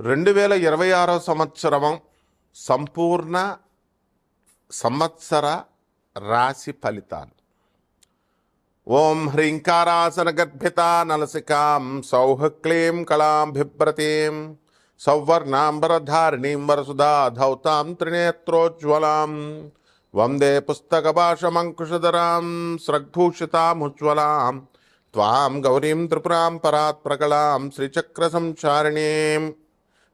రెండు వేల ఇరవై ఆరో సంవత్సరం సంపూర్ణ సంవత్సర రాశి ఫలితాలు. ఓం హ్రీంకారాసన గర్భిత నలసికాం సౌహ క్లీం కళాం సౌవర్ణాంబరధారిణీం వరసుధా ధౌతాం త్రినేత్రోజ్వలాం వందే పుస్తకభాషమంకుశధరాం స్రగ్భూషితాముజ్వలాం త్వాం గౌరీం త్రిపురాం పరాత్ ప్రకలాం శ్రీచక్ర సంచారిణీం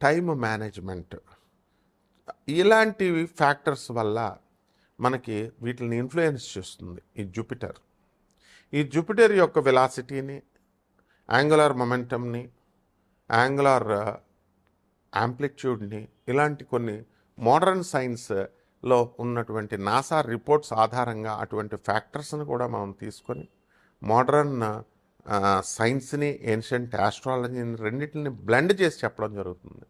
టైం మేనేజ్మెంట్. ఇలాంటి ఫ్యాక్టర్స్ వల్ల మనకి వీటిని ఇన్ఫ్లుయెన్స్ చేస్తుంది ఈ జూపిటర్. ఈ జూపిటర్ యొక్క వెలాసిటీని యాంగులర్ మొమెంటమ్ని యాంగులర్ యాంప్లిట్యూడ్ని ఇలాంటి కొన్ని మోడర్న్ సైన్స్లో ఉన్నటువంటి నాసా రిపోర్ట్స్ ఆధారంగా అటువంటి ఫ్యాక్టర్స్ని కూడా మనం తీసుకొని మోడర్న్ సైన్స్ని ఏన్షియంట్ ఆస్ట్రాలజీని రెండింటిని బ్లెండ్ చేసి చెప్పడం జరుగుతుంది.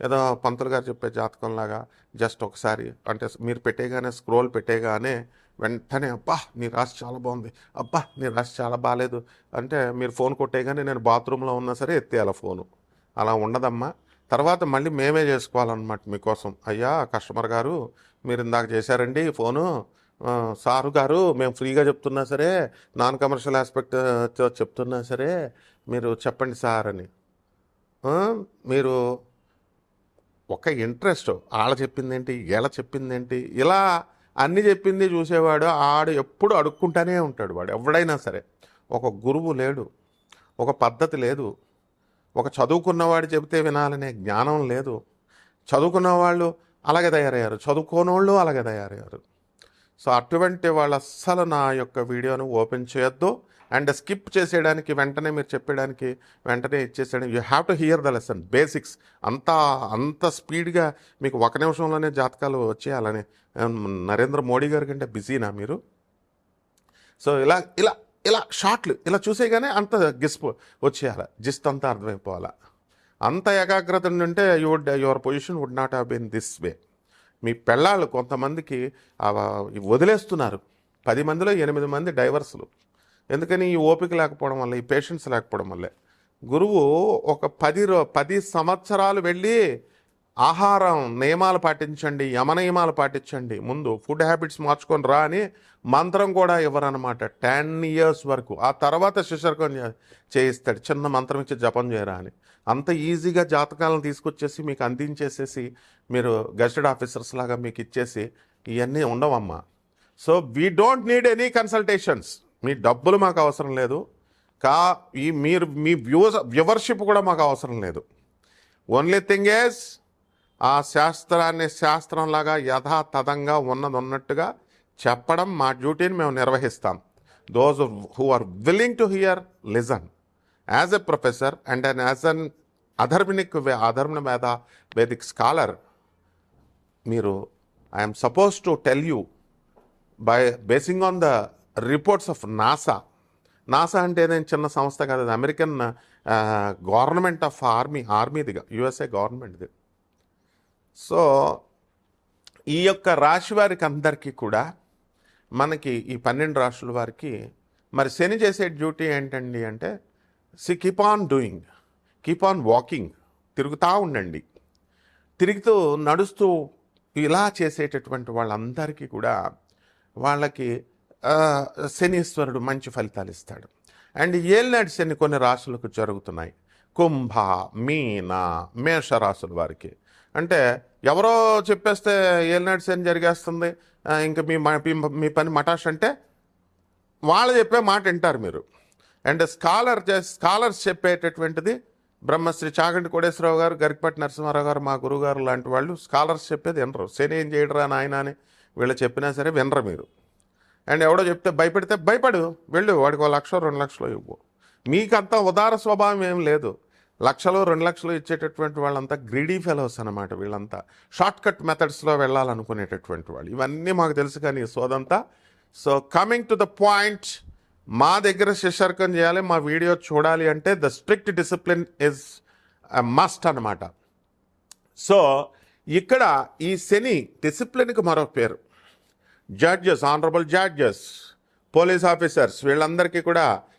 ఏదో పంతులు గారు చెప్పే జాతకంలాగా జస్ట్ ఒకసారి అంటే మీరు పెట్టేగానే స్క్రోల్ పెట్టేగానే వెంటనే అబ్బా నీ రాశి చాలా బాగుంది అబ్బా నీ రాశి చాలా బాగాలేదు అంటే మీరు ఫోన్ కొట్టేగానే నేను బాత్రూంలో ఉన్నా సరే ఎత్తేయాల ఫోను. అలా ఉండదమ్మా. తర్వాత మళ్ళీ మేమే చేసుకోవాలన్నమాట మీకోసం. అయ్యా కస్టమర్ గారు మీరు ఇందాక చేశారండి ఫోను సారు గారు మేము ఫ్రీగా చెప్తున్నా సరే నాన్ కమర్షియల్ ఆస్పెక్ట్ చెప్తున్నా సరే మీరు చెప్పండి సార్ అని. మీరు ఒక ఇంట్రెస్ట్ ఆడ చెప్పిందేంటి ఎలా చెప్పిందేంటి ఇలా అన్ని చెప్పింది చూసేవాడు ఆడు ఎప్పుడు అడుక్కుంటానే ఉంటాడు వాడు ఎవడైనా సరే. ఒక గురువు లేడు ఒక పద్ధతి లేదు. ఒక చదువుకున్నవాడు చెబితే వినాలనే జ్ఞానం లేదు. చదువుకున్న వాళ్ళు అలాగే తయారయ్యారు చదువుకోనోళ్ళు అలాగే తయారయ్యారు. సో అటువంటి వాళ్ళు అస్సలు నా యొక్క వీడియోను ఓపెన్ చేయొద్దు. అండ్ స్కిప్ చేసేయడానికి వెంటనే మీరు చెప్పేయడానికి వెంటనే ఇచ్చేసేయడం. You have to hear the lesson basics. అంత అంత స్పీడ్గా మీకు ఒక నిమిషంలోనే జాతకాలు వచ్చేయాలని నరేంద్ర మోడీ గారి కంటే బిజీనా మీరు? సో ఇలా ఇలా ఇలా షార్ట్లు ఇలా చూసేగానే అంత గిస్ప్ వచ్చేయాలి. జిస్ట్ అంతా అర్థమైపోవాలా? అంత ఏకాగ్రత ఉంటే your your position would not have been this way. మీ పెళ్ళాళ్ళు కొంతమందికి వదిలేస్తున్నారు. పది మందిలో ఎనిమిది మంది డైవర్సులు. ఎందుకని ఈ ఓపిక లేకపోవడం వల్ల ఈ పేషెన్స్ లేకపోవడం వల్లే. గురువు ఒక పది రో పది సంవత్సరాలు వెళ్ళి ఆహారం నియమాలు పాటించండి యమ నియమాలు పాటించండి. ముందు ఫుడ్ హ్యాబిట్స్ మార్చుకొని రా అని మంత్రం కూడా ఇవ్వరనమాట టెన్ ఇయర్స్ వరకు. ఆ తర్వాత శిశర్కం చేయిస్తాడు. చిన్న మంత్రం ఇచ్చి జపం చేయరా అని. అంత ఈజీగా జాతకాలను తీసుకొచ్చేసి మీకు అందించేసేసి మీరు గెస్టెడ్ ఆఫీసర్స్ లాగా మీకు ఇచ్చేసి ఇవన్నీ ఉండవమ్మా. So we don't need any consultations మీ డబ్బులు మాకు అవసరం లేదు. కా ఈ మీరు మీ వ్యూస్ వ్యూవర్షిప్ కూడా మాకు అవసరం లేదు. ఓన్లీ థింగ్ ఏస్ ఆ శాస్త్రాన్ని శాస్త్రంలాగా యథాతథంగా ఉన్నది ఉన్నట్టుగా చెప్పడం మా డ్యూటీని మేము నిర్వహిస్తాం. Those who are willing to hear listen as a professor and and as an అధర్మినిక్ అధర్మ వేద వేదిక్ స్కాలర్ మీరు I'm supposed to tell you by basing on the reports of NASA NASA అంటే ఏదైనా చిన్న సంస్థ కాదు అది అమెరికన్ గవర్నమెంట్ ఆఫ్ ఆర్మీ ఆర్మీదిగా యుఎస్ఏ గవర్నమెంట్ది సో ఈ యొక్క రాశి వారికి అందరికీ కూడా మనకి ఈ పన్నెండు రాశుల వారికి మరి శని చేసే డ్యూటీ ఏంటండి అంటే see keep on doing keep on walking తిరుగుతూ ఉండండి. తిరుగుతూ నడుస్తూ ఇలా చేసేటటువంటి వాళ్ళందరికీ కూడా వాళ్ళకి శనీశ్వరుడు మంచి ఫలితాలు ఇస్తాడు. అండ్ ఏలినాటి శని కొన్ని రాశులకు జరుగుతున్నాయి. కుంభ మీన మేషరాశుల వారికి. అంటే ఎవరో చెప్పేస్తే ఏలినాటి శని జరిగేస్తుంది. ఇంకా మీ మీ- పని మటాష్ అంటే వాళ్ళు చెప్పే మాట వింటారు మీరు. అండ్ స్కాలర్ స్కాలర్స్ చెప్పేటటువంటిది బ్రహ్మశ్రీ చాగంటి కోటేశ్వరరావు గారు గరికపట్టి నరసింహారావు గారు మా గురుగారు లాంటి వాళ్ళు స్కాలర్స్ చెప్పేది వినరు. శని ఏం చేయడరా నాయన అని వీళ్ళు చెప్పినా సరే వినరు మీరు. అండ్ ఎవడో చెప్తే భయపెడితే భయపడు. వెళ్ళు వాడికి ఒక లక్ష రెండు లక్షలు ఇవ్వు. మీకంతా ఉదార స్వభావం ఏం లేదు. లక్షలు రెండు లక్షలు ఇచ్చేటటువంటి వాళ్ళంతా గ్రీడీ ఫెలోస్ అనమాట వీళ్ళంతా. షార్ట్ కట్ మెథడ్స్లో వెళ్ళాలనుకునేటటువంటి వాళ్ళు. ఇవన్నీ మాకు తెలుసు కానీ ఈ సోదంతా. So coming to the point మా దగ్గర శిశర్కం చేయాలి మా వీడియో చూడాలి అంటే the strict discipline is must అన్నమాట. సో ఇక్కడ ఈ శని డిసిప్లిన్కి మరో పేరు. Judges honourable judges police officers వీళ్ళందరికీ కూడా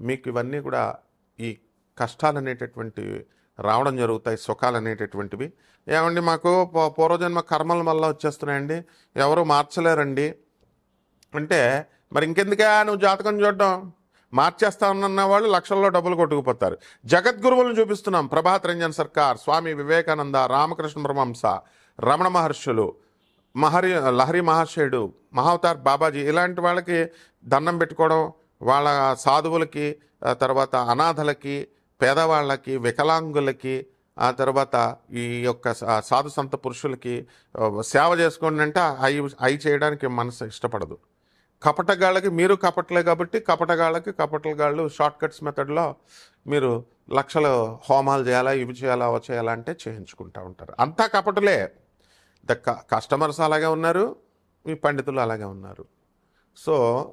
మీకు ఇవన్నీ కూడా ఈ కష్టాలు అనేటటువంటివి రావడం జరుగుతాయి సుఖాలు అనేటటువంటివి ఏమండి మాకు పూ- పూర్వజన్మ కర్మల వల్ల వచ్చేస్తున్నాయండి. ఎవరు మార్చలేరండి. అంటే మరి ఇంకెందుకే నువ్వు జాతకం చూడడం? మార్చేస్తానన్న వాళ్ళు లక్షల్లో డబ్బులు కొట్టుకుపోతారు. జగద్గురువులను చూపిస్తున్నాం. ప్రభాత్ రంజన్ సర్కార్ స్వామి వివేకానంద రామకృష్ణ బ్రహ్మంస రమణ మహర్షులు మహరి లహరి మహాశయుడు మహావతార్ బాబాజీ ఇలాంటి వాళ్ళకి దండం పెట్టుకోవడం వాళ్ళ సాధువులకి తర్వాత అనాథలకి పేదవాళ్ళకి వికలాంగులకి ఆ తర్వాత ఈ యొక్క సాధు సంత పురుషులకి సేవ చేసుకోండి అంటే అవి అవి చేయడానికి మనసు ఇష్టపడదు. కపటగాళ్ళకి మీరు కపటలే కాబట్టి కపటగాళ్ళకి కపటగాళ్ళు షార్ట్ కట్స్ మెథడ్లో మీరు లక్షలు హోమాలు చేయాలా ఇవి చేయాలా అవి చేయాలా అంటే చేయించుకుంటూ ఉంటారు. అంతా కపటలే. ద క- కస్టమర్స్ అలాగే ఉన్నారు మీ పండితులు అలాగే ఉన్నారు. సో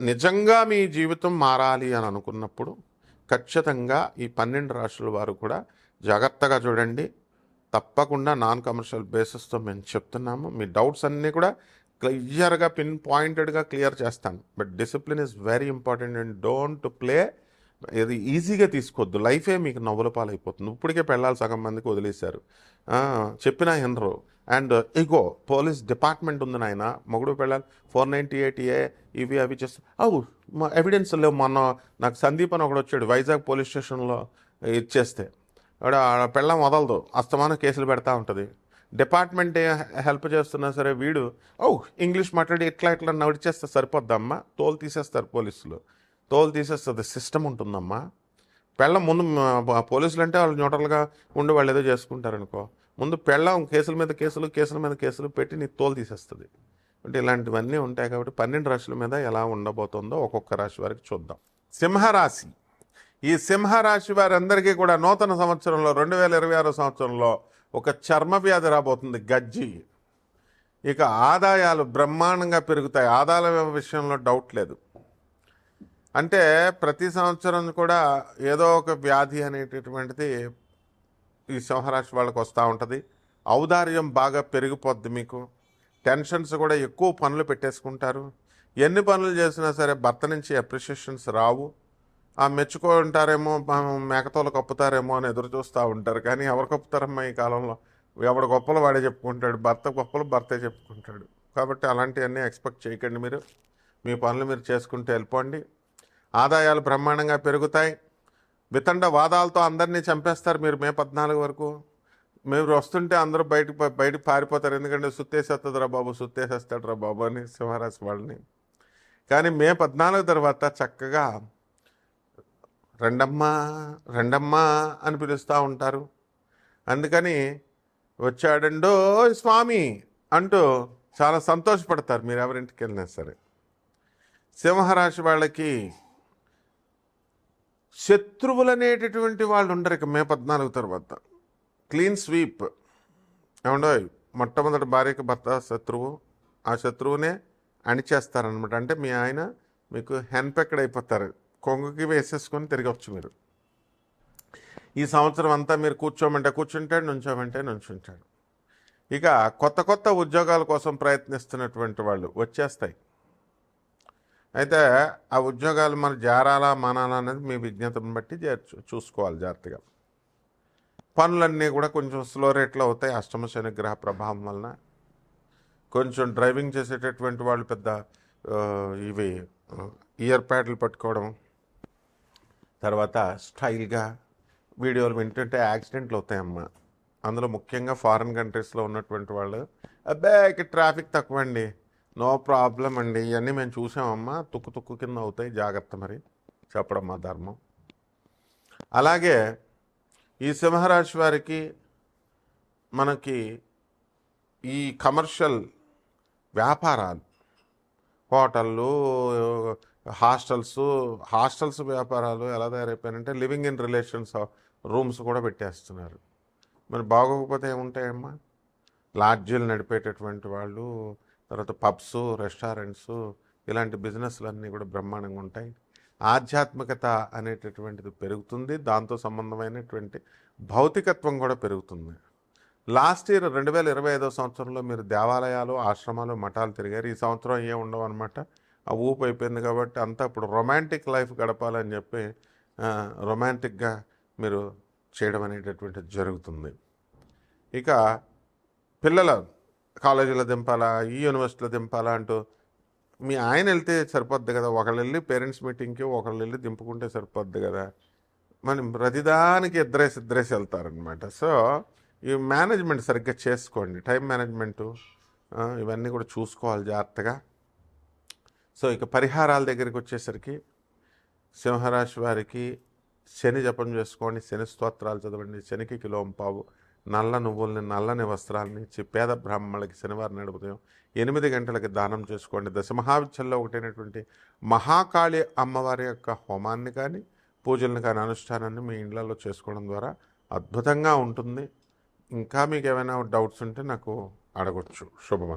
నిజంగా మీ జీవితం మారాలి అని అనుకున్నప్పుడు ఖచ్చితంగా ఈ పన్నెండు రాష్ట్రాల వారు కూడా జాగ్రత్తగా చూడండి. తప్పకుండా నాన్ కమర్షియల్ బేసిస్తో మేము చెప్తున్నాము. మీ డౌట్స్ అన్నీ కూడా క్లియర్గా పిన్ పాయింటెడ్గా క్లియర్ చేస్తాను. But discipline is very important and don't play ఇది ఈజీగా తీసుకోవద్దు. లైఫే మీకు నవ్వుల పాలైపోతుంది. ఇప్పటికే పెళ్ళాలి సగం మందికి వదిలేశారు. చెప్పిన చెప్పినా అండ్ ఇగో పోలీస్ డిపార్ట్మెంట్ ఉంది నాయన. మొగుడు పెళ్ళాలి. ఫోర్ నైంటీ ఎయిట్ ఏ ఇవి అవి చేస్తా. అవు మా ఎవిడెన్స్ లేవు. మొన్న నాకు సందీప్ అని ఒకడు వచ్చాడు వైజాగ్ పోలీస్ స్టేషన్లో ఇచ్చేస్తే. ఆడ ఆడ పెళ్ళం వదలదు. అస్తమానం కేసులు పెడతా ఉంటుంది. డిపార్ట్మెంట్ హెల్ప్ చేస్తున్నా సరే వీడు ఓ ఇంగ్లీష్ మాట్లాడి ఇట్లా ఇట్లా నడిచేస్తే సరిపోద్దమ్మా. తోలు తీసేస్తారు పోలీసులు. తోలు తీసేస్తుంది సిస్టమ్ ఉంటుందమ్మా. పెళ్ళం ముందు పోలీసులు అంటే వాళ్ళు న్యూట్రల్గా ఉండి వాళ్ళు ఏదో చేసుకుంటారనుకో. ముందు పెళ్ళాం కేసుల మీద కేసులు కేసుల మీద కేసులు పెట్టి నీ తోలు తీసేస్తుంది. అంటే ఇలాంటివన్నీ ఉంటాయి కాబట్టి పన్నెండు రాశుల మీద ఎలా ఉండబోతుందో ఒక్కొక్క రాశి వారికి చూద్దాం. సింహరాశి. ఈ సింహరాశి వారందరికీ కూడా నూతన సంవత్సరంలో రెండు వేల ఇరవై ఆరో సంవత్సరంలో ఒక చర్మ వ్యాధి రాబోతుంది గజ్జి. ఇక ఆదాయాలు బ్రహ్మాండంగా పెరుగుతాయి. ఆదాయాల విషయంలో డౌట్ లేదు. అంటే ప్రతి సంవత్సరం కూడా ఏదో ఒక వ్యాధి అనేటటువంటిది ఈ సింహరాశి వాళ్ళకి వస్తూ ఉంటుంది. ఔదార్యం బాగా పెరిగిపోద్ది మీకు. టెన్షన్స్ కూడా ఎక్కువ పనులు పెట్టేసుకుంటారు. ఎన్ని పనులు చేసినా సరే భర్త నుంచి అప్రిషియేషన్స్ రావు. ఆ మెచ్చుకుంటారేమో మనం మేకతోలు కప్పుతారేమో అని ఎదురు చూస్తూ ఉంటారు. కానీ ఎవరు కప్పుతారమ్మా ఈ కాలంలో? ఎవడు గొప్పలు వాడే చెప్పుకుంటాడు. భర్త గొప్పలు భర్తే చెప్పుకుంటాడు. కాబట్టి అలాంటివన్నీ ఎక్స్పెక్ట్ చేయకండి మీరు. మీ పనులు మీరు చేసుకుంటూ వెళ్ళిపోండి ఆదాయాలు బ్రహ్మాండంగా పెరుగుతాయి. వితండ వాదాలతో అందరినీ చంపేస్తారు మీరు మే పద్నాలుగు వరకు. మీరు వస్తుంటే అందరూ బయటకు బయటకు పారిపోతారు. ఎందుకంటే సుత్తేసేస్తుందిరా బాబు సుత్తేసేస్తాడురా బాబు అని సింహరాశి వాళ్ళని. కానీ మే పద్నాలుగు తర్వాత చక్కగా రెండమ్మా రెండమ్మా అని పిలుస్తూ ఉంటారు. అందుకని వచ్చాడండో స్వామి అంటూ చాలా సంతోషపడతారు. మీరు ఎవరింటికి వెళ్ళినా సరే. సింహరాశి వాళ్ళకి శత్రువులు అనేటటువంటి వాళ్ళు ఉండరు ఇక మే పద్నాలుగు తర్వాత. Clean sweep. ఏమండో మొట్టమొదటి భార్యకు భర్త శత్రువు. ఆ శత్రువునే అణిచేస్తారనమాట అంటే మీ ఆయన మీకు హెన్పెక్కడ్ అయిపోతారు. కొంగుకి వేసేసుకొని తిరగవచ్చు మీరు. ఈ సంవత్సరం అంతా మీరు కూర్చోమంటే కూర్చుంటాడు నుంచోమంటే నుంచుంటాడు. ఇక కొత్త కొత్త ఉద్యోగాల కోసం ప్రయత్నిస్తున్నటువంటి వాళ్ళు వచ్చేస్తాయి. అయితే ఆ ఉద్యోగాలు మన జారాలా మానాలా అనేది మీ విజ్ఞతను బట్టి చూసుకోవాలి జాగ్రత్తగా. పనులన్నీ కూడా కొంచెం స్లో రేట్లో అవుతాయి. అష్టమ శని గ్రహ ప్రభావం వలన కొంచెం డ్రైవింగ్ చేసేటటువంటి వాళ్ళు పెద్ద ఇవి ఇయర్ ప్యాడ్లు పట్టుకోవడం తర్వాత స్టైల్గా వీడియోలు వింటుంటే యాక్సిడెంట్లు అవుతాయమ్మా. అందులో ముఖ్యంగా ఫారిన్ కంట్రీస్లో ఉన్నటువంటి వాళ్ళు అబ్బాయి ట్రాఫిక్ తక్కువ అండి నో ప్రాబ్లం అండి. ఇవన్నీ మేము చూసామమ్మా. తుక్కు తుక్కు కింద అవుతాయి. జాగ్రత్త మరి. చెప్పడం మా ధర్మం. అలాగే ఈ సింహరాశి వారికి మనకి ఈ కమర్షియల్ వ్యాపారాలు హోటళ్ళు హాస్టల్స్ హాస్టల్స్ వ్యాపారాలు ఎలా తయారైపోయారంటే లివింగ్ ఇన్ రిలేషన్స్ రూమ్స్ కూడా పెట్టేస్తున్నారు. మరి బాగోకపోతే ఏముంటాయమ్మా? లాడ్జీలు నడిపేటటువంటి వాళ్ళు తర్వాత పబ్స్ రెస్టారెంట్స్ ఇలాంటి బిజినెస్లన్నీ కూడా బ్రహ్మాండంగా ఉంటాయి. ఆధ్యాత్మికత అనేటటువంటిది పెరుగుతుంది. దాంతో సంబంధమైనటువంటి భౌతికత్వం కూడా పెరుగుతుంది. లాస్ట్ ఇయర్ రెండు వేల ఇరవై ఐదో సంవత్సరంలో మీరు దేవాలయాలు ఆశ్రమాలు మఠాలు తిరిగారు. ఈ సంవత్సరం ఏం ఉండవు అనమాట ఆ ఊపు అయిపోయింది కాబట్టి అంతా ఇప్పుడు రొమాంటిక్ లైఫ్ గడపాలని చెప్పి రొమాంటిక్గా మీరు చేయడం అనేటటువంటిది జరుగుతుంది. ఇక పిల్లల కాలేజీలో దింపాలా ఈ యూనివర్సిటీలో దింపాలా అంటూ మీ ఆయన వెళ్తే సరిపోద్ది కదా? ఒకళ్ళు వెళ్ళి పేరెంట్స్ మీటింగ్కి ఒకళ్ళు వెళ్ళి దింపుకుంటే సరిపోద్ది కదా? మనం ప్రతిదానికి ఇద్దరేసి ఇద్దరేసి వెళ్తారనమాట సో ఈ మేనేజ్మెంట్ సరిగ్గా చేసుకోండి. టైం మేనేజ్మెంటు ఇవన్నీ కూడా చూసుకోవాలి జాగ్రత్తగా. సో ఇక పరిహారాల దగ్గరికి వచ్చేసరికి సింహరాశి వారికి శని జపం చేసుకోండి. శని స్తోత్రాలు చదవండి. శనికి కిలోం పావు. నల్ల నువ్వుల్ని నల్లని వస్త్రాలని ఇచ్చి పేద బ్రాహ్మణులకి శనివారం నాడు ఉదయం ఎనిమిది గంటలకి దానం చేసుకోండి. దశమహావిద్యల్లో ఒకటైనటువంటి మహాకాళి అమ్మవారి యొక్క హోమాన్ని కానీ పూజలను కానీ అనుష్ఠానాన్ని మీ ఇళ్ళలో చేసుకోవడం ద్వారా అద్భుతంగా ఉంటుంది. ఇంకా మీకు ఏమైనా డౌట్స్ ఉంటే నాకు అడగొచ్చు. శుభమ